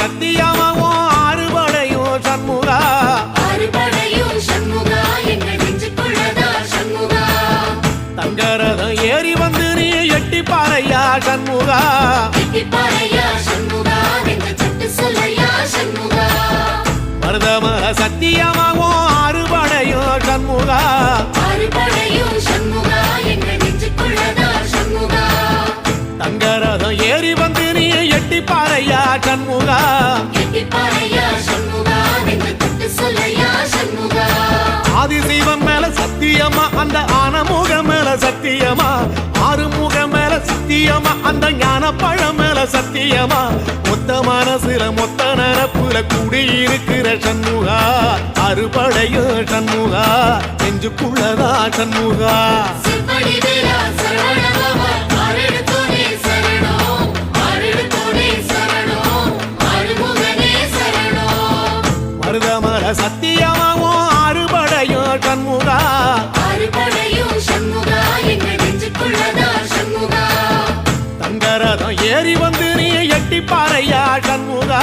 சத்தியா சண்முகா. ஆதிசைவம் மேல சத்தியமா அந்த ஆனமுகம் மேல சத்தியமா? ஆறுமுகம் மேல சத்தியமா அந்த ஞான பழம் மேல சத்தியமா? மொத்த மனசுல மொத்த நிரப்புல கூடியிருக்கிற சண்முகா. அறுபடைய சண்முகா நெஞ்சுக்குள்ளதா சண்முகா. சத்தியமாவும் அறுபடையும் சண்முகா. தங்கரதம் ஏறி வந்து நீ எட்டி பாறையா சண்முகா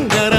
அங்கரதம்